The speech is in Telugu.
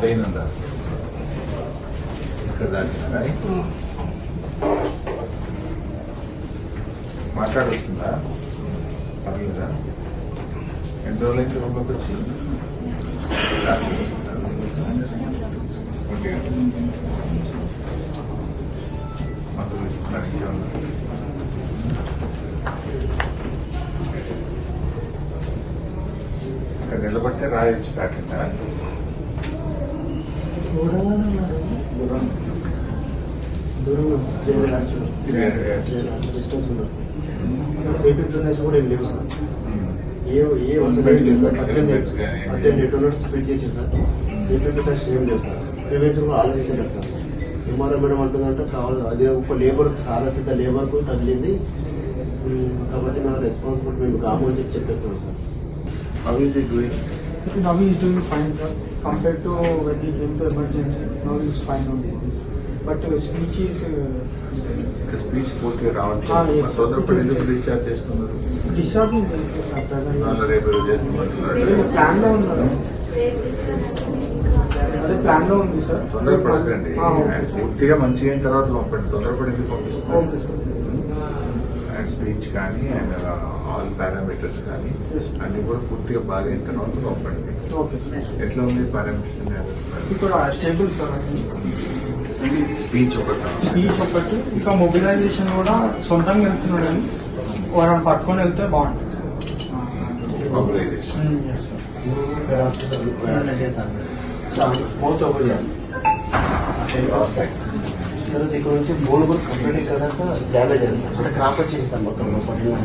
పెయిన్ ఉందా? ఇక్కడ దాకా మాట్లాడొస్తుందా? పర్లేదా? ఎన్ని రోజులైతే రూమ్లోకి వచ్చి? ఓకే. మందులు ఇస్తున్నారు ఇంకేమన్నా? ఇక్కడ నిలబడితే రాయొచ్చు తాకిందా దూరంగానే ఉన్నారు డిస్టెన్స్ ఉండదు సార్ సేఫ్టీ ఉండేసి కూడా ఏం లేవు సార్ ఏ ఏ వసతి లేవు సార్ పద్దెనిమిది పద్దెనిమిది ఎటువంటి స్పీడ్ చేసింది సార్ సేఫ్టీ టెస్ట్ ఏం లేవు సార్ ప్రివెన్షన్ కూడా ఆలోచించలేదు సార్ ఎంఆర్ఓ మేడం అంటుందంటే కావాలి అదే ఒక లేబర్ సాదాసిద్ధ లేబర్కు తగిలింది కాబట్టి నా రెస్పాన్సిబిలిటీ మేము కాము అని చెప్పి చెప్పేస్తున్నాం sir how is it doing Now he is doing fine, sir. Compared to when he came to emergency, now he is fine only. But uh, speech is uh, ఇంకా స్పీచ్ పూర్తిగా Ah. మరి తొందరపడి ఎందుకు డిశ్చార్జ్ చేస్తున్నారు is Present. రేపు చేస్తున్నారు ప్లాన్లో ఉన్నారు అదే ప్లాన్లో ఉంది సార్ తొందరపడకండి. పూర్తిగా మంచిగా అయిన తర్వాత పంపండి తొందరపడి ఎందుకు పంపిస్తున్నారు స్పీచ్ కానీ అండ్ ఆల్ పారామీటర్స్ కానీ. అన్ని కూడా పూర్తిగా బాగా అయిన తర్వాత పంపండి ఎట్లా ఉంది పారామీటర్స్ స్టేబుల్ సార్ స్పీచ్ ఒకటి. స్పీచ్ ఒకటి. ఇంకా మొబిలైజేషన్ కూడా సొంతంగా వెళ్తున్నాడు అని. వాళ్ళని పట్టుకొని వెళ్తే బాగుంటుంది. మొబిలైజేషన్. మౌత్ చేయాలి తర్వాత ఇక్కడ నుంచి కూడా కంప్లీట్ కదా డ్యామేజ్ చేస్తాం. అంటే క్రాప్ వచ్చేస్తాం మొత్తం లోపల ఏం